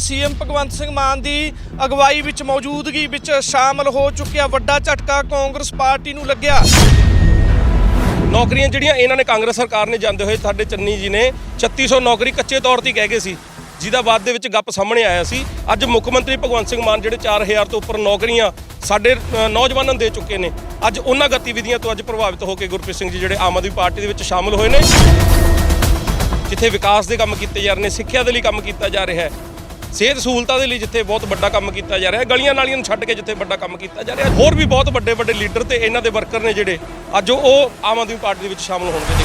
CM Bhagwant Singh Mann ਦੀ ਅਗਵਾਈ ਵਿੱਚ ਮੌਜੂਦਗੀ ਵਿੱਚ ਸ਼ਾਮਲ ਹੋ ਚੁੱਕਿਆ ਵੱਡਾ ਝਟਕਾ, ਕਾਂਗਰਸ ਪਾਰਟੀ ਨੂੰ ਲੱਗਿਆ। ਨੌਕਰੀਆਂ ਜਿਹੜੀਆਂ ਇਹਨਾਂ ਨੇ ਕਾਂਗਰਸ ਸਰਕਾਰ ਨੇ ਜਾਂਦੇ ਹੋਏ ਸਾਡੇ ਚੰਨੀ ਜੀ ਨੇ 3600 ਨੌਕਰੀ ਕੱਚੇ ਤੌਰ ਤੇ ਕਹਿ ਗਏ ਸੀ, ਜਿਹਦਾ ਬਾਅਦ ਦੇ ਵਿੱਚ ਗੱਪ ਸਾਹਮਣੇ ਆਇਆ ਸੀ। ਅੱਜ ਮੁੱਖ ਮੰਤਰੀ ਭਗਵੰਤ ਸਿੰਘ ਮਾਨ ਜਿਹੜੇ 4000 ਤੋਂ ਉੱਪਰ ਨੌਕਰੀਆਂ ਸਾਡੇ ਨੌਜਵਾਨਾਂ ਨੂੰ ਦੇ ਚੁੱਕੇ ਨੇ, ਅੱਜ ਉਹਨਾਂ ਗਤੀਵਿਧੀਆਂ ਤੋਂ ਅੱਜ ਪ੍ਰਭਾਵਿਤ ਹੋ ਕੇ ਗੁਰਪ੍ਰੀਤ ਸਿੰਘ ਜੀ ਜਿਹੜੇ ਆਮ ਆਦਮੀ ਪਾਰਟੀ ਦੇ ਵਿੱਚ ਸ਼ਾਮਲ ਹੋਏ ਨੇ, ਜਿੱਥੇ ਵਿਕਾਸ ਦੇ ਕੰਮ ਕੀਤੇ ਜਾ ਰਹੇ ਨੇ, ਸਿੱਖਿਆ ਦੇ ਲਈ ਕੰਮ ਕੀਤਾ ਜਾ ਰਿਹਾ ਹੈ ਸਿਹਤ ਸਹੂਲਤਾਂ ਦੇ ਲਈ ਜਿੱਥੇ ਬਹੁਤ ਵੱਡਾ ਕੰਮ ਕੀਤਾ ਜਾ ਰਿਹਾ ਗਲੀਆਂ ਨਾਲੀਆਂ ਨੂੰ ਛੱਡ ਕੇ ਜਿੱਥੇ ਵੱਡਾ ਕੰਮ ਕੀਤਾ ਜਾ ਰਿਹਾ ਹੋਰ ਵੀ ਬਹੁਤ ਵੱਡੇ ਵੱਡੇ ਲੀਡਰ ਤੇ ਇਹਨਾਂ ਦੇ ਵਰਕਰ ਨੇ ਜਿਹੜੇ ਅੱਜ ਉਹ ਆਮ ਆਦਮੀ ਪਾਰਟੀ ਦੇ ਵਿੱਚ ਸ਼ਾਮਲ ਹੋਣਗੇ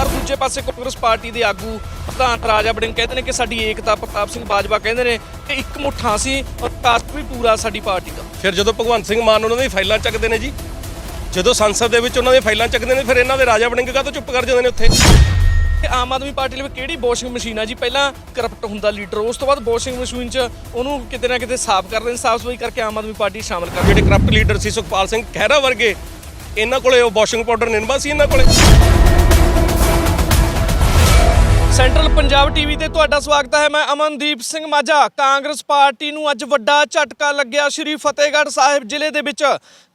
ਹਰ ਦੂਜੇ ਪਾਸੇ ਕਾਂਗਰਸ ਪਾਰਟੀ ਦੇ ਆਗੂ ਪ੍ਰਧਾਨ ਰਾਜਾ ਬੜਿੰਗ ਕਹਿੰਦੇ ਨੇ ਕਿ ਸਾਡੀ ਏਕਤਾ ਪ੍ਰਤਾਪ ਸਿੰਘ ਬਾਜਵਾ ਕਹਿੰਦੇ ਨੇ ਕਿ ਇੱਕ ਮੁੱਠਾ ਸੀ ਔਰ ਕਾਸਟ ਵੀ ਪੂਰਾ ਸਾਡੀ ਪਾਰਟੀ ਦਾ। ਫਿਰ ਜਦੋਂ ਭਗਵੰਤ ਸਿੰਘ ਮਾਨ ਉਹਨਾਂ ਦੀ ਫਾਈਲਾਂ ਚੱਕਦੇ ਨੇ ਜੀ ਜਦੋਂ ਸੰਸਦ ਦੇ ਵਿੱਚ ਉਹਨਾਂ ਦੀਆਂ ਫਾਈਲਾਂ ਚੱਕਦੇ ਨੇ ਫਿਰ ਇਹਨਾਂ ਦੇ ਰਾਜਾ ਬਣਿੰਗ ਕਾ ਤੋਂ ਚੁੱਪ ਕਰ ਜਾਂਦੇ ਨੇ ਉੱਥੇ? ਆਮ ਆਦਮੀ ਪਾਰਟੀ ਲਈ ਕਿਹੜੀ ਵਾਸ਼ਿੰਗ ਮਸ਼ੀਨ ਆ ਜੀ? ਪਹਿਲਾਂ ਕਰਪਟ ਹੁੰਦਾ ਲੀਡਰ, ਉਸ ਤੋਂ ਬਾਅਦ ਵਾਸ਼ਿੰਗ ਮਸ਼ੀਨ 'ਚ ਉਹਨੂੰ ਕਿਤੇ ਨਾ ਕਿਤੇ ਸਾਫ਼ ਕਰਦੇ ਨੇ ਸਾਫ਼ ਸਫ਼ਾਈ ਕਰਕੇ ਆਮ ਆਦਮੀ ਪਾਰਟੀ ਸ਼ਾਮਲ ਕਰ ਜਿਹੜੇ ਕਰਪਟ ਲੀਡਰ ਸੀ ਸੁਖਪਾਲ ਸਿੰਘ ਖਹਿਰਾ ਵਰਗੇ, ਇਹਨਾਂ ਕੋਲੇ ਉਹ ਵਾਸ਼ਿੰਗ ਪਾਊਡਰ ਨਿਰਮਾ ਸੀ ਇਹਨਾਂ ਕੋਲੇ? ਸੈਂਟਰਲ ਪੰਜਾਬ ਟੀਵੀ ਤੇ ਤੁਹਾਡਾ ਸਵਾਗਤ ਹੈ। ਮੈਂ ਅਮਨਦੀਪ ਸਿੰਘ ਮਾਝਾ। ਕਾਂਗਰਸ ਪਾਰਟੀ ਨੂੰ ਅੱਜ ਵੱਡਾ ਝਟਕਾ ਲੱਗਿਆ ਸ਼੍ਰੀ ਫਤਿਹਗੜ੍ਹ ਸਾਹਿਬ ਜ਼ਿਲ੍ਹੇ ਦੇ ਵਿੱਚ।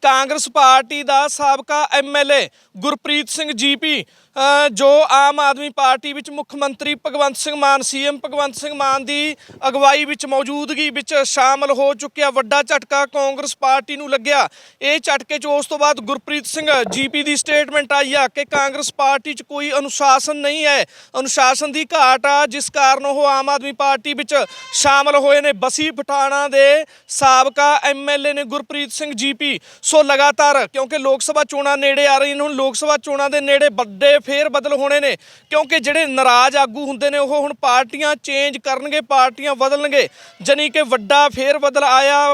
ਕਾਂਗਰਸ ਪਾਰਟੀ ਦਾ ਸਾਬਕਾ ਐਮਐਲਏ ਗੁਰਪ੍ਰੀਤ ਸਿੰਘ ਜੀਪੀ ਅ, ਜੋ ਆਮ ਆਦਮੀ ਪਾਰਟੀ ਵਿੱਚ ਮੁੱਖ ਮੰਤਰੀ ਭਗਵੰਤ ਸਿੰਘ ਮਾਨ ਸੀਐਮ ਭਗਵੰਤ ਸਿੰਘ ਮਾਨ ਦੀ ਅਗਵਾਈ ਵਿੱਚ ਮੌਜੂਦਗੀ ਵਿੱਚ ਸ਼ਾਮਲ ਹੋ ਚੁੱਕਿਆ ਵੱਡਾ ਝਟਕਾ ਕਾਂਗਰਸ ਪਾਰਟੀ ਨੂੰ ਲੱਗਿਆ। ਇਹ ਝਟਕੇ 'ਚ ਉਸ ਤੋਂ ਬਾਅਦ ਗੁਰਪ੍ਰੀਤ ਸਿੰਘ ਜੀਪੀ ਦੀ ਸਟੇਟਮੈਂਟ ਆਈ ਆ ਕਿ ਕਾਂਗਰਸ ਪਾਰਟੀ 'ਚ ਕੋਈ ਅਨੁਸ਼ਾਸਨ ਨਹੀਂ ਹੈ। ਅਨੁਸ਼ਾਸਨ ਦੀ ਘਾਟ ਆ, ਜਿਸ ਕਾਰਨ ਉਹ ਆਮ ਆਦਮੀ ਪਾਰਟੀ ਵਿੱਚ ਸ਼ਾਮਲ ਹੋਏ ਨੇ। ਬਸੀ ਪਠਾਣਾ ਦੇ ਸਾਬਕਾ ਐਮਐਲਏ ਨੇ ਗੁਰਪ੍ਰੀਤ ਸਿੰਘ ਜੀਪੀ ਸੋ ਲਗਾਤਾਰ, ਕਿਉਂਕਿ ਲੋਕ ਸਭਾ ਚੋਣਾਂ ਨੇੜੇ ਆ ਰਹੀਆਂ ਹੁਣ ਲੋਕ ਸਭਾ ਚੋਣਾਂ ਦੇ ਨੇੜੇ ਵੱਡੇ ਫੇਰ ਬਦਲ ਹੋਣੇ ਨੇ। ਕਿਉਂਕਿ ਜਿਹੜੇ ਨਾਰਾਜ਼ ਆਗੂ ਹੁੰਦੇ ਨੇ, ਉਹ ਹੁਣ ਪਾਰਟੀਆਂ ਚੇਂਜ ਕਰਨਗੇ, ਪਾਰਟੀਆਂ ਬਦਲਣਗੇ। ਜਾਣੀ ਕਿ ਵੱਡਾ ਫੇਰ ਬਦਲ ਆਇਆ।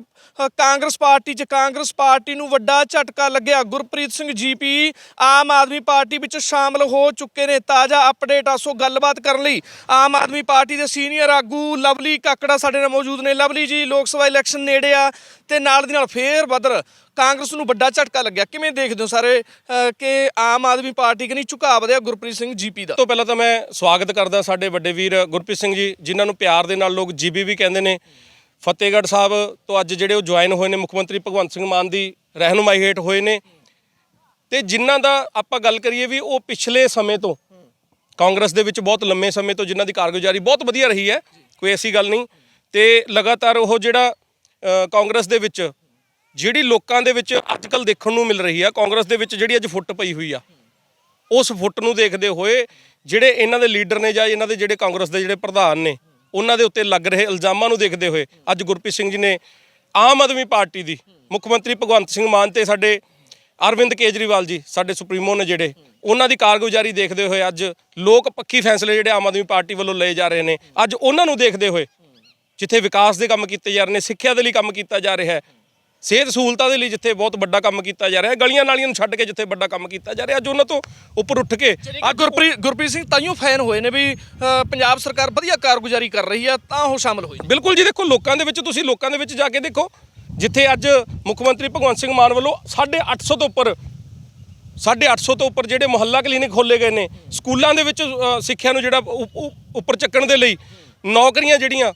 ਕਾਂਗਰਸ ਪਾਰਟੀ 'ਚ ਕਾਂਗਰਸ ਪਾਰਟੀ ਨੂੰ ਵੱਡਾ ਝਟਕਾ ਲੱਗਿਆ। ਗੁਰਪ੍ਰੀਤ ਸਿੰਘ ਜੀਪੀ ਆਮ ਆਦਮੀ ਪਾਰਟੀ ਵਿੱਚ ਸ਼ਾਮਲ ਹੋ ਚੁੱਕੇ ਨੇ। ਤਾਜ਼ਾ ਅਪਡੇਟ ਆ, ਸੋ ਗੱਲਬਾਤ ਕਰਨ ਲਈ ਆਮ ਆਦਮੀ ਪਾਰਟੀ ਦੇ ਸੀਨੀਅਰ ਆਗੂ ਲਵਲੀ ਕਾਕੜਾ ਸਾਡੇ ਨਾਲ ਮੌਜੂਦ ਨੇ। ਲਵਲੀ ਜੀ, ਲੋਕ ਸਭਾ ਇਲੈਕਸ਼ਨ ਨੇੜੇ ਆ ਤੇ ਨਾਲ ਦੀ ਨਾਲ ਫੇਰ ਬਦਲ ਕਾਂਗਰਸ ਨੂੰ ਵੱਡਾ ਝਟਕਾ ਲੱਗਿਆ। ਕਿਵੇਂ ਦੇਖਦੇ ਹੋ ਸਾਰੇ ਕਿ ਆਮ ਆਦਮੀ ਪਾਰਟੀ ਕਨੀ ਝੁਕਾਅ ਵਧਿਆ ਗੁਰਪ੍ਰੀਤ ਸਿੰਘ ਜੀਪੀ ਦਾ? ਤੋਂ ਪਹਿਲਾਂ ਤਾਂ ਮੈਂ ਸਵਾਗਤ ਕਰਦਾ ਸਾਡੇ ਵੱਡੇ ਵੀਰ ਗੁਰਪ੍ਰੀਤ ਸਿੰਘ ਜੀ, ਜਿਨ੍ਹਾਂ ਨੂੰ ਪਿਆਰ ਦੇ ਨਾਲ ਲੋਕ ਜੀਬੀ ਵੀ ਕਹਿੰਦੇ ਨੇ। ਫਤਿਹਗੜ੍ਹ ਸਾਹਿਬ ਤੋਂ ਅੱਜ ਜਿਹੜੇ ਉਹ ਜੁਆਇਨ ਹੋਏ ਨੇ ਮੁੱਖ ਮੰਤਰੀ ਭਗਵੰਤ ਸਿੰਘ ਮਾਨ ਦੀ ਰਹਿਨੁਮਾਈ ਹੇਠ ਹੋਏ ਨੇ। ਤੇ ਜਿਨ੍ਹਾਂ ਦਾ ਆਪਾਂ ਗੱਲ ਕਰੀਏ ਵੀ ਉਹ ਪਿਛਲੇ ਸਮੇਂ ਤੋਂ ਕਾਂਗਰਸ ਦੇ ਵਿੱਚ ਬਹੁਤ ਲੰਮੇ ਸਮੇਂ ਤੋਂ ਜਿਨ੍ਹਾਂ ਦੀ ਕਾਰਗੁਜ਼ਾਰੀ ਬਹੁਤ ਵਧੀਆ ਰਹੀ ਹੈ, ਕੋਈ ਐਸੀ ਗੱਲ ਨਹੀਂ। ਤੇ ਲਗਾਤਾਰ ਉਹ ਜਿਹੜਾ ਕਾਂਗਰਸ ਦੇ ਵਿੱਚ, ਜਿਹੜੀ ਲੋਕਾਂ ਦੇ ਵਿੱਚ ਅੱਜ ਕੱਲ ਦੇਖਣ ਨੂੰ ਮਿਲ ਰਹੀ ਆ, ਕਾਂਗਰਸ ਦੇ ਵਿੱਚ ਜਿਹੜੀ ਅੱਜ ਫੁੱਟ ਪਈ ਹੋਈ ਆ, ਉਸ ਫੁੱਟ ਨੂੰ ਦੇਖਦੇ ਹੋਏ ਜਿਹੜੇ ਇਹਨਾਂ ਦੇ ਲੀਡਰ ਨੇ ਜਾਂ ਇਹਨਾਂ ਦੇ ਜਿਹੜੇ ਕਾਂਗਰਸ ਦੇ ਜਿਹੜੇ ਪ੍ਰਧਾਨ ਨੇ, ਉਹਨਾਂ ਦੇ ਉੱਤੇ ਲੱਗ ਰਹੇ ਇਲਜ਼ਾਮਾਂ ਨੂੰ ਦੇਖਦੇ ਹੋਏ ਅੱਜ ਗੁਰਪ੍ਰੀਤ ਸਿੰਘ ਜੀ ਨੇ ਆਮ ਆਦਮੀ ਪਾਰਟੀ ਦੀ ਮੁੱਖ ਮੰਤਰੀ ਭਗਵੰਤ ਸਿੰਘ ਮਾਨ ਤੇ ਸਾਡੇ ਅਰਵਿੰਦ ਕੇਜਰੀਵਾਲ ਜੀ ਸਾਡੇ ਸੁਪਰੀਮੋ ਨੇ ਜਿਹੜੇ ਉਹਨਾਂ ਦੀ ਕਾਰਗੁਜ਼ਾਰੀ ਦੇਖਦੇ ਹੋਏ ਅੱਜ ਲੋਕ ਪੱਖੀ ਫੈਸਲੇ ਜਿਹੜੇ ਆਮ ਆਦਮੀ ਪਾਰਟੀ ਵੱਲੋਂ ਲਏ ਜਾ ਰਹੇ ਨੇ ਅੱਜ ਉਹਨਾਂ ਨੂੰ ਦੇਖਦੇ ਹੋਏ ਜਿੱਥੇ ਵਿਕਾਸ ਦੇ ਕੰਮ ਕੀਤੇ ਜਾ ਰਹੇ ਨੇ ਸਿੱਖਿਆ ਦੇ ਲਈ ਕੰਮ ਕੀਤਾ ਜਾ ਰਿਹਾ ਹੈ ਸਿਹਤ ਸਹੂਲਤਾਂ ਦੇ ਲਈ ਜਿੱਥੇ ਬਹੁਤ ਵੱਡਾ ਕੰਮ ਕੀਤਾ ਜਾ ਰਿਹਾ ਹੈ ਗਲੀਆਂ ਨਾਲੀਆਂ ਨੂੰ ਛੱਡ ਕੇ ਜਿੱਥੇ ਵੱਡਾ ਕੰਮ ਕੀਤਾ ਜਾ ਰਿਹਾ ਅੱਜ ਉਹਨਾਂ ਤੋਂ ਉੱਪਰ ਉੱਠ ਕੇ ਆ ਗੁਰਪ੍ਰੀਤ ਗੁਰਪ੍ਰੀਤ ਸਿੰਘ ਤਾਈਓ ਫੈਨ ਹੋਏ ਨੇ ਵੀ ਪੰਜਾਬ ਸਰਕਾਰ ਵਧੀਆ ਕਾਰਗੁਜ਼ਾਰੀ ਕਰ ਰਹੀ ਆ ਤਾਂ ਉਹ ਸ਼ਾਮਲ ਹੋਏ ਬਿਲਕੁਲ ਜੀ ਦੇਖੋ ਲੋਕਾਂ ਦੇ ਵਿੱਚ ਤੁਸੀਂ ਲੋਕਾਂ ਦੇ ਵਿੱਚ ਜਾ ਕੇ ਦੇਖੋ ਜਿੱਥੇ ਅੱਜ ਮੁੱਖ ਮੰਤਰੀ ਭਗਵੰਤ ਸਿੰਘ ਮਾਨ ਵੱਲੋਂ 850 ਤੋਂ ਉੱਪਰ 850 ਤੋਂ ਉੱਪਰ ਜਿਹੜੇ ਮੁਹੱਲਾ ਕਲੀਨਿਕ ਖੋਲੇ ਗਏ ਨੇ, ਸਕੂਲਾਂ ਦੇ ਵਿੱਚ ਸਿੱਖਿਆ ਨੂੰ ਜਿਹੜਾ ਉ- ਉੱਪਰ ਚੱਕਣ ਦੇ ਲਈ ਨੌਕਰੀਆਂ ਜਿਹੜੀਆਂ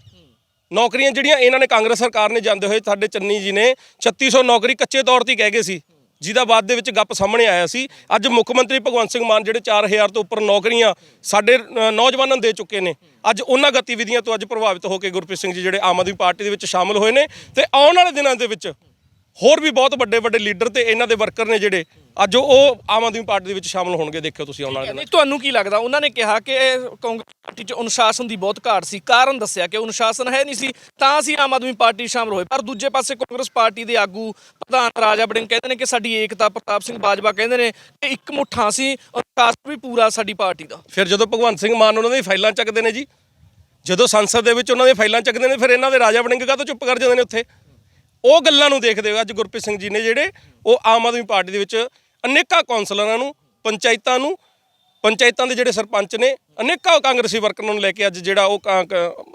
ਨੌਕਰੀਆਂ ਜਿਹੜੀਆਂ ਇਹਨਾਂ ਨੇ ਕਾਂਗਰਸ ਸਰਕਾਰ ਨੇ ਜਾਂਦੇ ਹੋਏ ਸਾਡੇ ਚੰਨੀ ਜੀ ਨੇ 3600 ਨੌਕਰੀ ਕੱਚੇ ਤੌਰ ਤੇ ਕਹਿ ਗਏ ਸੀ। ਜਿਹਦਾ ਬਾਅਦ ਦੇ ਵਿੱਚ ਗੱਪ ਸਾਹਮਣੇ ਆਇਆ ਸੀ। ਅੱਜ ਮੁੱਖ ਮੰਤਰੀ ਭਗਵੰਤ ਸਿੰਘ ਮਾਨ ਜਿਹੜੇ 4000 ਤੋਂ ਉੱਪਰ ਨੌਕਰੀਆਂ ਸਾਡੇ ਨੌਜਵਾਨਾਂ ਨੂੰ ਦੇ ਚੁੱਕੇ ਨੇ। ਅੱਜ ਉਹਨਾਂ ਗਤੀਵਿਧੀਆਂ ਤੋਂ ਅੱਜ ਪ੍ਰਭਾਵਿਤ ਹੋ ਕੇ ਗੁਰਪ੍ਰੀਤ ਸਿੰਘ ਜੀ ਜਿਹੜੇ ਆਮ ਆਦਮੀ ਪਾਰਟੀ ਦੇ ਵਿੱਚ ਸ਼ਾਮਲ ਹੋਏ ਨੇ ਤੇ ਆਉਣ ਵਾਲੇ ਦਿਨਾਂ ਦੇ ਵਿੱਚ ਹੋਰ ਵੀ ਬਹੁਤ ਵੱਡੇ ਵੱਡੇ ਲੀਡਰ ਤੇ ਇਹਨਾਂ ਦੇ ਵਰਕਰ ਨੇ ਜਿਹੜੇ ਅੱਜ ਉਹ ਆਮ ਆਦਮੀ ਪਾਰਟੀ ਦੇ ਵਿੱਚ ਸ਼ਾਮਲ ਹੋਣਗੇ ਦੇਖਿਓ ਤੁਸੀਂ ਆਉਣ ਵਾਲੇ ਦਿਨਾਂ 'ਚ। ਨਹੀਂ ਤੁਹਾਨੂੰ ਕੀ ਲੱਗਦਾ? ਉਹਨਾਂ ਨੇ ਕਿਹਾ ਕਿ ਇਹ ਕਾਂਗਰਸ ਪਾਰਟੀ 'ਚ ਅਨੁਸ਼ਾਸਨ ਦੀ ਬਹੁਤ ਘਾਟ ਸੀ ਕਾਰਨ ਦੱਸਿਆ ਕਿ ਅਨੁਸ਼ਾਸਨ ਹੈ ਨਹੀਂ ਸੀ ਤਾਂ ਅਸੀਂ ਆਮ ਆਦਮੀ ਪਾਰਟੀ ਸ਼ਾਮਲ ਹੋਏ। ਪਰ ਦੂਜੇ ਪਾਸੇ ਕਾਂਗਰਸ ਪਾਰਟੀ ਦੇ ਆਗੂ ਪ੍ਰਧਾਨ ਰਾਜਾ ਬੜਿੰਗ ਕਹਿੰਦੇ ਨੇ ਕਿ ਸਾਡੀ ਏਕਤਾ ਪ੍ਰਤਾਪ ਸਿੰਘ ਬਾਜਵਾ ਕਹਿੰਦੇ ਨੇ ਕਿ ਇੱਕ ਮੁੱਠਾ ਸੀ ਕਾਸਟ ਵੀ ਪੂਰਾ ਸਾਡੀ ਪਾਰਟੀ ਦਾ। ਫਿਰ ਜਦੋਂ ਭਗਵੰਤ ਸਿੰਘ ਮਾਨ ਉਹਨਾਂ ਦੀ ਫਾਈਲਾਂ ਚੱਕਦੇ ਨੇ ਜੀ ਜਦੋਂ ਸੰਸਦ ਦੇ ਵਿੱਚ ਉਹਨਾਂ ਦੀਆਂ ਫਾਈਲਾਂ ਚੱਕਦੇ ਨੇ ਫਿਰ ਇਹਨਾਂ ਦੇ ਰਾਜਾ ਬਣਿੰਗ ਕਾ ਤੋਂ ਚੁੱਪ ਕਰ ਜਾਂਦੇ ਨੇ ਉੱਥੇ? ਉਹ ਗੱਲਾਂ ਨੂੰ ਦੇਖਦੇ ਹੋਏ ਅੱਜ ਗੁਰਪ੍ਰੀਤ ਸਿੰਘ ਜੀ ਨੇ ਜਿਹੜੇ ਉਹ ਆਮ ਆਦਮੀ ਪਾਰਟੀ ਦੇ ਵਿੱਚ ਅਨੇਕਾਂ ਕੌਂਸਲਰਾਂ ਨੂੰ, ਪੰਚਾਇਤਾਂ ਨੂੰ ਪੰਚਾਇਤਾਂ ਦੇ ਜਿਹੜੇ ਸਰਪੰਚ ਨੇ ਅਨੇਕਾਂ ਕਾਂਗਰਸੀ ਵਰਕਰਾਂ ਨੂੰ ਲੈ ਕੇ ਅੱਜ ਜਿਹੜਾ ਉਹ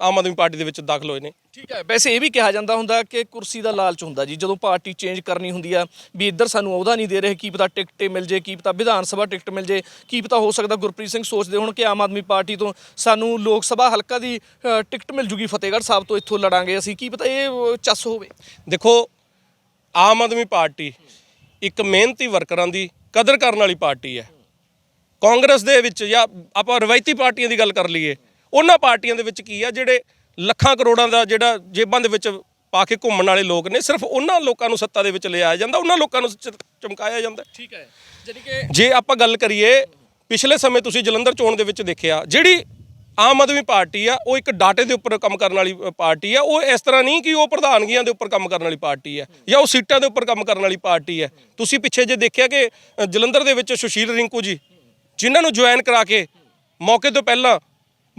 ਆਮ ਆਦਮੀ ਪਾਰਟੀ ਦੇ ਵਿੱਚ ਦਾਖਲ ਹੋਏ ਨੇ। ਠੀਕ ਹੈ ਵੈਸੇ ਇਹ ਵੀ ਕਿਹਾ ਜਾਂਦਾ ਹੁੰਦਾ ਕਿ ਕੁਰਸੀ ਦਾ ਲਾਲਚ ਹੁੰਦਾ ਜੀ। ਜਦੋਂ ਪਾਰਟੀ ਚੇਂਜ ਕਰਨੀ ਹੁੰਦੀ ਆ ਵੀ ਇੱਧਰ ਸਾਨੂੰ ਉਹਦਾ ਨਹੀਂ ਦੇ ਰਹੇ ਕੀ ਪਤਾ ਟਿਕਟ ਮਿਲ ਜੇ ਕੀ ਪਤਾ ਵਿਧਾਨ ਸਭਾ ਟਿਕਟ ਮਿਲ ਜੇ ਕੀ ਪਤਾ ਹੋ ਸਕਦਾ ਗੁਰਪ੍ਰੀਤ ਸਿੰਘ ਸੋਚਦੇ ਹੋਣ ਕਿ ਆਮ ਆਦਮੀ ਪਾਰਟੀ ਤੋਂ ਸਾਨੂੰ ਲੋਕ ਸਭਾ ਹਲਕਾ ਦੀ ਟਿਕਟ ਮਿਲ ਜੂਗੀ ਫਤਿਹਗੜ੍ਹ ਸਾਹਿਬ ਤੋਂ ਇੱਥੋਂ ਲੜਾਂਗੇ ਅਸੀਂ। ਕੀ ਪਤਾ ਇਹ ਚੱਸ ਹੋਵੇ। ਦੇਖੋ ਆਮ ਆਦਮੀ ਪਾਰਟੀ ਇੱਕ ਮਿਹਨਤੀ ਵਰਕਰਾਂ ਦੀ ਕਦਰ ਕਰਨ ਵਾਲੀ ਪਾਰਟੀ ਹੈ। ਕਾਂਗਰਸ ਦੇ ਵਿੱਚ ਜਾਂ ਆਪਾਂ ਰਵਾਇਤੀ ਪਾਰਟੀਆਂ ਦੀ ਗੱਲ ਕਰ ਲਈਏ ਉਹਨਾਂ ਪਾਰਟੀਆਂ ਦੇ ਵਿੱਚ ਕੀ ਆ ਜਿਹੜੇ ਲੱਖਾਂ ਕਰੋੜਾਂ ਦਾ ਜਿਹੜਾ ਜੇਬਾਂ ਦੇ ਵਿੱਚ ਪਾ ਕੇ ਘੁੰਮਣ ਵਾਲੇ ਲੋਕ ਨੇ ਸਿਰਫ ਉਹਨਾਂ ਲੋਕਾਂ ਨੂੰ ਸੱਤਾ ਦੇ ਵਿੱਚ ਲਿਆਇਆ ਜਾਂਦਾ ਉਹਨਾਂ ਲੋਕਾਂ ਨੂੰ ਚਮਕਾਇਆ ਜਾਂਦਾ। ਠੀਕ ਹੈ ਜਾਨੀ ਕਿ ਜੇ ਆਪਾਂ ਗੱਲ ਕਰੀਏ ਪਿਛਲੇ ਸਮੇਂ ਤੁਸੀਂ ਜਲੰਧਰ ਚੋਣ ਦੇ ਵਿੱਚ ਦੇਖਿਆ ਜਿਹੜੀ ਆਮ ਆਦਮੀ ਪਾਰਟੀ ਆ ਉਹ ਇੱਕ ਡਾਟੇ ਦੇ ਉੱਪਰ ਕੰਮ ਕਰਨ ਵਾਲੀ ਪਾਰਟੀ ਆ ਉਹ ਇਸ ਤਰ੍ਹਾਂ ਨਹੀਂ ਕਿ ਉਹ ਪ੍ਰਧਾਨਗੀਆਂ ਦੇ ਉੱਪਰ ਕੰਮ ਕਰਨ ਵਾਲੀ ਪਾਰਟੀ ਹੈ ਜਾਂ ਉਹ ਸੀਟਾਂ ਦੇ ਉੱਪਰ ਕੰਮ ਕਰਨ ਵਾਲੀ ਪਾਰਟੀ ਹੈ ਤੁਸੀਂ ਪਿੱਛੇ ਜੇ ਦੇਖਿਆ ਕਿ ਜਲੰਧਰ ਦੇ ਵਿੱਚ ਸੁਸ਼ੀਲ ਰਿੰਕੂ ਜੀ ਜਿਨ੍ਹਾਂ ਨੂੰ ਜੁਆਇਨ ਕਰਾ ਕੇ ਮੌਕੇ ਤੋਂ ਪਹਿਲਾਂ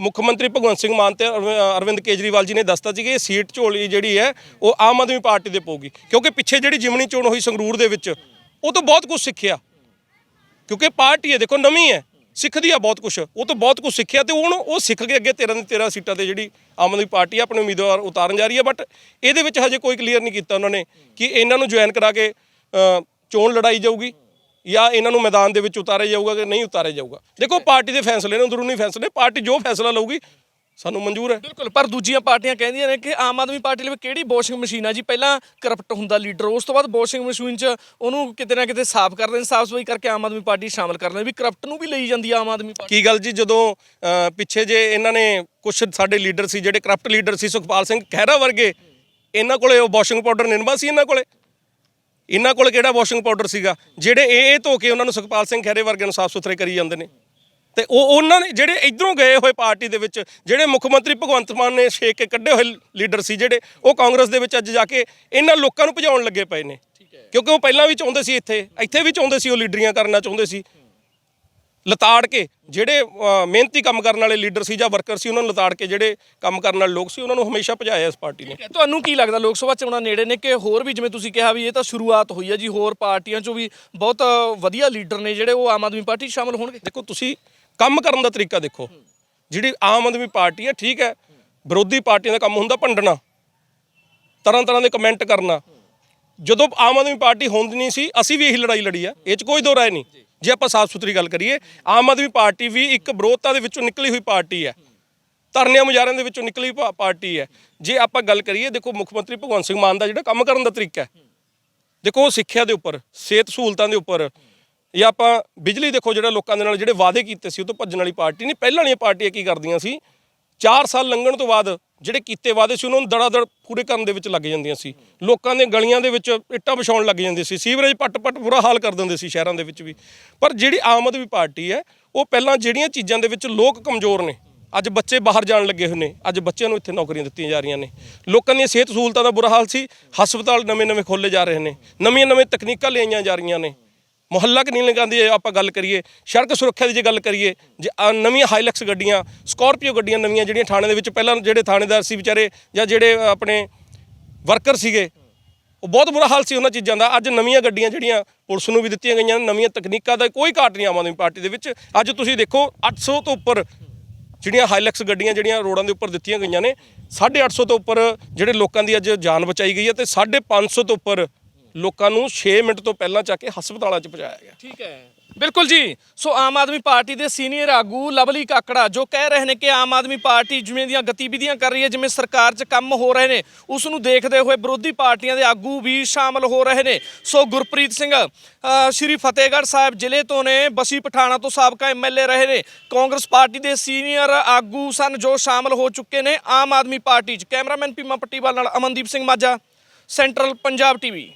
ਮੁੱਖ ਮੰਤਰੀ ਭਗਵੰਤ ਸਿੰਘ ਮਾਨ ਤੇ ਅਰਵ- ਅਰਵਿੰਦ ਕੇਜਰੀਵਾਲ ਜੀ ਨੇ ਦੱਸਤਾ ਸੀ ਕਿ ਇਹ ਸੀਟ ਝੋਲੀ ਜਿਹੜੀ ਹੈ, ਉਹ ਆਮ ਆਦਮੀ ਪਾਰਟੀ ਦੇ ਪਊਗੀ। ਕਿਉਂਕਿ ਪਿੱਛੇ ਜਿਹੜੀ ਜਿਮਣੀ ਚੋਣ ਹੋਈ ਸੰਗਰੂਰ ਦੇ ਵਿੱਚ, ਉਹ ਤੋਂ ਬਹੁਤ ਕੁਝ ਸਿੱਖਿਆ। ਕਿਉਂਕਿ ਪਾਰਟੀ ਹੈ, ਦੇਖੋ ਨਵੀਂ ਹੈ, ਸਿੱਖਦੀ ਆ ਬਹੁਤ ਕੁਝ ਉਹ ਤੋਂ ਬਹੁਤ ਕੁਝ ਸਿੱਖਿਆ ਤੇ ਹੁਣ ਉਹ ਸਿੱਖ ਕੇ ਅੱਗੇ 13 ਦੀ 13 ਸੀਟਾਂ ਤੇ ਜਿਹੜੀ ਆਮ ਆਦਮੀ ਪਾਰਟੀ ਆ ਆਪਣੇ ਉਮੀਦਵਾਰ ਉਤਾਰਨ ਜਾ ਰਹੀ ਹੈ। ਬਟ ਇਹਦੇ ਵਿੱਚ ਹਜੇ ਕੋਈ ਕਲੀਅਰ ਨਹੀਂ ਕੀਤਾ ਉਹਨਾਂ ਨੇ ਕਿ ਇਹਨਾਂ ਨੂੰ ਜੁਆਇਨ ਕਰਾ ਕੇ ਚੋਣ ਲੜਾਈ ਜਾਊਗੀ। ਜਾਂ ਇਹਨਾਂ ਨੂੰ ਮੈਦਾਨ ਦੇ ਵਿੱਚ ਉਤਾਰਿਆ ਜਾਊਗਾ ਕਿ ਨਹੀਂ ਉਤਾਰਿਆ ਜਾਊਗਾ? ਦੇਖੋ ਪਾਰਟੀ ਦੇ ਫੈਸਲੇ ਨੇ ਅੰਦਰੂਨੀ ਫੈਸਲੇ ਪਾਰਟੀ ਜੋ ਫੈਸਲਾ ਲਊਗੀ ਸਾਨੂੰ ਮਨਜ਼ੂਰ ਹੈ। ਬਿਲਕੁਲ ਪਰ ਦੂਜੀਆਂ ਪਾਰਟੀਆਂ ਕਹਿੰਦੀਆਂ ਨੇ ਕਿ ਆਮ ਆਦਮੀ ਪਾਰਟੀ ਲਈ ਕਿਹੜੀ ਵਾਸ਼ਿੰਗ ਮਸ਼ੀਨ ਆ ਜੀ? ਪਹਿਲਾਂ ਕਰਪਟ ਹੁੰਦਾ ਲੀਡਰ ਉਸ ਤੋਂ ਬਾਅਦ ਵਾਸ਼ਿੰਗ ਮਸ਼ੀਨ 'ਚ ਉਹਨੂੰ ਕਿਤੇ ਨਾ ਕਿਤੇ ਸਾਫ਼ ਕਰਦੇ ਨੇ ਸਾਫ਼ ਸਫ਼ਾਈ ਕਰਕੇ ਆਮ ਆਦਮੀ ਪਾਰਟੀ ਸ਼ਾਮਲ ਕਰ ਲੈਂਦੇ ਵੀ ਕਰਪਟ ਨੂੰ ਵੀ ਲਈ ਜਾਂਦੀ ਆ ਆਮ ਆਦਮੀ ਪਾਰਟੀ। ਕੀ ਗੱਲ ਜੀ ਜਦੋਂ ਪਿੱਛੇ ਜੇ ਇਹਨਾਂ ਨੇ ਕੁਝ ਸਾਡੇ ਲੀਡਰ ਸੀ ਜਿਹੜੇ ਕਰਪਟ ਲੀਡਰ ਸੀ ਸੁਖਪਾਲ ਸਿੰਘ ਖਹਿਰਾ ਵਰਗੇ ਇਹਨਾਂ ਕੋਲੇ ਉਹ ਵਾਸ਼ਿੰਗ ਪਾਊਡਰ ਨਿਰਮਾ ਸੀ ਇਹਨਾਂ ਕੋਲੇ? ਇਹਨਾਂ ਕੋਲ ਕਿਹੜਾ ਵਾਸ਼ਿੰਗ ਪਾਊਡਰ ਸੀਗਾ? ਜਿਹੜੇ ਇਹ ਇਹ ਧੋ ਕੇ ਉਹਨਾਂ ਨੂੰ ਸੁਖਪਾਲ ਸਿੰਘ ਖਹਿਰੇ ਵਰਗੇ ਨੂੰ ਸਾਫ਼ ਸੁਥਰੇ ਕਰੀ ਜਾਂਦੇ ਨੇ। ਤੇ ਉਹ ਉਹਨਾਂ ਨੇ ਜਿਹੜੇ ਇਧਰੋਂ ਗਏ ਹੋਏ ਪਾਰਟੀ ਦੇ ਵਿੱਚ ਜਿਹੜੇ ਮੁੱਖ ਮੰਤਰੀ ਭਗਵੰਤ ਮਾਨ ਨੇ ਛੇਕ ਕੇ ਕੱਢੇ ਹੋਏ ਲੀਡਰ ਸੀ ਜਿਹੜੇ ਉਹ ਕਾਂਗਰਸ ਦੇ ਵਿੱਚ ਅੱਜ ਜਾ ਕੇ ਇਹਨਾਂ ਲੋਕਾਂ ਨੂੰ ਭਜਾਉਣ ਲੱਗੇ ਪਏ ਨੇ। ਕਿਉਂਕਿ ਉਹ ਪਹਿਲਾਂ ਵੀ ਚਾਹੁੰਦੇ ਸੀ ਇੱਥੇ ਇੱਥੇ ਵੀ ਚਾਹੁੰਦੇ ਸੀ ਉਹ ਲੀਡਰੀਆਂ ਕਰਨਾ ਚਾਹੁੰਦੇ ਸੀ। ਲਤਾੜ ਕੇ ਜਿਹੜੇ ਮਿਹਨਤੀ ਕੰਮ ਕਰਨ ਵਾਲੇ ਲੀਡਰ ਸੀ ਜਾਂ ਵਰਕਰ ਸੀ ਉਹਨਾਂ ਨੂੰ ਲਤਾੜ ਕੇ ਜਿਹੜੇ ਕੰਮ ਕਰਨ ਵਾਲੇ ਲੋਕ ਸੀ ਉਹਨਾਂ ਨੂੰ ਹਮੇਸ਼ਾ ਭਜਾਇਆ ਇਸ ਪਾਰਟੀ ਨੇ। ਤੁਹਾਨੂੰ ਕੀ ਲੱਗਦਾ ਲੋਕ ਸਭਾ ਚੋਣਾਂ ਨੇੜੇ ਨੇ ਕਿ ਹੋਰ ਵੀ ਜਿਵੇਂ ਤੁਸੀਂ ਕਿਹਾ ਵੀ ਇਹ ਤਾਂ ਸ਼ੁਰੂਆਤ ਹੋਈ ਹੈ ਜੀ ਹੋਰ ਪਾਰਟੀਆਂ 'ਚੋਂ ਵੀ ਬਹੁਤ ਵਧੀਆ ਲੀਡਰ ਨੇ ਜਿਹੜੇ ਉਹ ਆਮ ਆਦਮੀ ਪਾਰਟੀ ਸ਼ਾਮਲ ਹੋਣਗੇ? ਦੇਖੋ ਤੁਸੀਂ ਕੰਮ ਕਰਨ ਦਾ ਤਰੀਕਾ ਦੇਖੋ। ਜਿਹੜੀ ਆਮ ਆਦਮੀ ਪਾਰਟੀ ਹੈ ਠੀਕ ਹੈ ਵਿਰੋਧੀ ਪਾਰਟੀਆਂ ਦਾ ਕੰਮ ਹੁੰਦਾ ਭੰਡਣਾ ਤਰ੍ਹਾਂ ਤਰ੍ਹਾਂ ਦੇ ਕਮੈਂਟ ਕਰਨਾ। ਜਦੋਂ ਆਮ ਆਦਮੀ ਪਾਰਟੀ ਹੁੰਦੀ ਨਹੀਂ ਸੀ ਅਸੀਂ ਵੀ ਇਹੀ ਲੜਾਈ ਲੜੀ ਆ ਇਹ 'ਚ ਕੋਈ ਦੋ ਰਾਏ ਨਹੀਂ। ਜੇ ਆਪਾਂ ਸਾਫ਼ ਸੁਥਰੀ ਗੱਲ ਕਰੀਏ, ਆਮ ਆਦਮੀ ਪਾਰਟੀ ਵੀ ਇੱਕ ਵਿਰੋਧਤਾ ਦੇ ਵਿੱਚੋਂ ਨਿਕਲੀ ਹੋਈ ਪਾਰਟੀ ਹੈ। ਧਰਨਿਆਂ ਮੁਜ਼ਾਹਰਿਆਂ ਦੇ ਵਿੱਚੋਂ ਨਿਕਲੀ ਪਾ- ਪਾਰਟੀ ਹੈ। ਜੇ ਆਪਾਂ ਗੱਲ ਕਰੀਏ, ਦੇਖੋ ਮੁੱਖ ਮੰਤਰੀ ਭਗਵੰਤ ਸਿੰਘ ਮਾਨ ਦਾ ਜਿਹੜਾ ਕੰਮ ਕਰਨ ਦਾ ਤਰੀਕਾ ਹੈ। ਦੇਖੋ ਉਹ ਸਿੱਖਿਆ ਦੇ ਉੱਪਰ, ਸਿਹਤ ਸਹੂਲਤਾਂ ਦੇ ਉੱਪਰ, ਜਾਂ ਆਪਾਂ ਬਿਜਲੀ ਦੇਖੋ ਜਿਹੜਾ ਲੋਕਾਂ ਦੇ ਨਾਲ ਜਿਹੜੇ ਵਾਅਦੇ ਕੀਤੇ ਸੀ, ਉਹ ਤੋਂ ਭੱਜਣ ਵਾਲੀ ਪਾਰਟੀ ਨਹੀਂ, ਪਹਿਲਾਂ ਵਾਲੀਆਂ ਪਾਰਟੀਆਂ ਕੀ ਕਰਦੀਆਂ ਸੀ? 4 ਸਾਲ ਲੰਘਣ ਤੋਂ ਬਾਅਦ ਜਿਹੜੇ ਕੀਤੇ ਵਾਅਦੇ ਸੀ, ਉਹਨਾਂ ਨੂੰ ਦੜਾ ਦੜ ਪੂਰੇ ਕਰਨ ਦੇ ਵਿੱਚ ਲੱਗ ਜਾਂਦੀਆਂ ਸੀ। ਲੋਕਾਂ ਦੇ ਗਲੀਆਂ ਦੇ ਵਿੱਚ ਇੱਟਾਂ ਵਿਛਾਉਣ ਲੱਗ ਜਾਂਦੇ ਸੀ। ਸੀਵਰੇਜ ਪੱਟ ਪੱਟ ਬੁਰਾ ਹਾਲ ਕਰ ਦਿੰਦੇ ਸੀ ਸ਼ਹਿਰਾਂ ਦੇ ਵਿੱਚ ਵੀ। ਪਰ ਜਿਹੜੀ ਆਮ ਆਦਮੀ ਪਾਰਟੀ ਹੈ, ਉਹ ਪਹਿਲਾਂ ਜਿਹੜੀਆਂ ਚੀਜ਼ਾਂ ਦੇ ਵਿੱਚ ਲੋਕ ਕਮਜ਼ੋਰ ਨੇ, ਅੱਜ ਬੱਚੇ ਬਾਹਰ ਜਾਣ ਲੱਗੇ ਹੋਏ ਨੇ, ਅੱਜ ਬੱਚਿਆਂ ਨੂੰ ਇੱਥੇ ਨੌਕਰੀਆਂ ਦਿੱਤੀਆਂ ਜਾ ਰਹੀਆਂ ਨੇ। ਲੋਕਾਂ ਦੀਆਂ ਸਿਹਤ ਸਹੂਲਤਾਂ ਦਾ ਬੁਰਾ ਹਾਲ ਸੀ, ਹਸਪਤਾਲ ਨਵੇਂ-ਨਵੇਂ ਖੋਲੇ ਜਾ ਰਹੇ ਨੇ, ਨਵੀਆਂ-ਨਵੀਆਂ ਤਕਨੀਕਾਂ ਲਿਆਈਆਂ ਜਾ ਰਹੀਆਂ ਨੇ। ਮੁਹੱਲਾ ਕਲੀਨਿਕਾਂ ਦੀ ਜੇ ਆਪਾਂ ਗੱਲ ਕਰੀਏ, ਸੜਕ ਸੁਰੱਖਿਆ ਦੀ ਜੇ ਗੱਲ ਕਰੀਏ, ਜੇ ਨਵੀਆਂ ਹਾਈਲੈਕਸ ਗੱਡੀਆਂ, ਸਕਾਰਪੀਓ ਗੱਡੀਆਂ ਨਵੀਆਂ ਜਿਹੜੀਆਂ ਥਾਣੇ ਦੇ ਵਿੱਚ ਪਹਿਲਾਂ ਜਿਹੜੇ ਥਾਣੇਦਾਰ ਸੀ ਵਿਚਾਰੇ ਜਾਂ ਜਿਹੜੇ ਆਪਣੇ ਵਰਕਰ ਸੀਗੇ, ਉਹ ਬਹੁਤ ਬੁਰਾ ਹਾਲ ਸੀ ਉਹਨਾਂ ਚੀਜ਼ਾਂ ਦਾ। ਅੱਜ ਨਵੀਆਂ ਗੱਡੀਆਂ ਜਿਹੜੀਆਂ ਪੁਲਿਸ ਨੂੰ ਵੀ ਦਿੱਤੀਆਂ ਗਈਆਂ ਨਵੀਆਂ ਤਕਨੀਕਾਂ ਦਾ ਕੋਈ ਘਾਟ ਨਹੀਂ ਆਮ ਆਦਮੀ ਪਾਰਟੀ ਦੇ ਵਿੱਚ। ਅੱਜ ਤੁਸੀਂ ਦੇਖੋ 800 ਤੋਂ ਉੱਪਰ ਜਿਹੜੀਆਂ ਹਾਈਲੈਕਸ ਗੱਡੀਆਂ ਜਿਹੜੀਆਂ ਰੋਡਾਂ ਦੇ ਉੱਪਰ ਦਿੱਤੀਆਂ ਗਈਆਂ ਨੇ 850 ਤੋਂ ਉੱਪਰ ਜਿਹੜੇ ਲੋਕਾਂ ਦੀ ਅੱਜ ਜਾਨ ਬਚਾਈ ਗਈ ਹੈ ਤੇ 550 ਤੋਂ ਉੱਪਰ ਲੋਕਾਂ ਨੂੰ 6 ਮਿੰਟ ਤੋਂ ਪਹਿਲਾਂ ਚੱਕ ਕੇ ਹਸਪਤਾਲਾਂ 'ਚ ਪਹੁੰਚਾਇਆ ਗਿਆ। ਠੀਕ ਹੈ। ਬਿਲਕੁਲ ਜੀ। ਸੋ ਆਮ ਆਦਮੀ ਪਾਰਟੀ ਦੇ ਸੀਨੀਅਰ ਆਗੂ ਲਵਲੀ ਕਾਕੜਾ ਜੋ ਕਹਿ ਰਹੇ ਨੇ ਕਿ ਆਮ ਆਦਮੀ ਪਾਰਟੀ ਜਿਵੇਂ ਦੀਆਂ ਗਤੀਵਿਧੀਆਂ ਕਰ ਰਹੀ ਹੈ ਜਿਵੇਂ ਸਰਕਾਰ 'ਚ ਕੰਮ ਹੋ ਰਹੇ ਨੇ ਉਸ ਨੂੰ ਦੇਖਦੇ ਹੋਏ ਵਿਰੋਧੀ ਪਾਰਟੀਆਂ ਦੇ ਆਗੂ ਵੀ ਸ਼ਾਮਲ ਹੋ ਰਹੇ ਨੇ। ਸੋ ਗੁਰਪ੍ਰੀਤ ਸਿੰਘ ਅ, ਸ਼੍ਰੀ ਫਤਿਹਗੜ੍ਹ ਸਾਹਿਬ ਜ਼ਿਲ੍ਹੇ ਤੋਂ ਨੇ ਬਸੀ ਪਠਾਣਾ ਤੋਂ ਸਾਬਕਾ ਐਮਐਲਏ ਰਹੇ ਨੇ। ਕਾਂਗਰਸ ਪਾਰਟੀ ਦੇ ਸੀਨੀਅਰ ਆਗੂ ਸਨ ਜੋ ਸ਼ਾਮਲ ਹੋ ਚੁੱਕੇ ਨੇ ਆਮ ਆਦਮੀ ਪਾਰਟੀ 'ਚ। ਕੈਮਰਾਮੈਨ ਪੀਮਾ ਪੱਟੀਵਾਲ ਨਾਲ ਅਮਨਦੀਪ ਸਿੰਘ ਮਾਝਾ ਸੈਂਟਰਲ ਪੰਜਾਬ ਟੀਵੀ।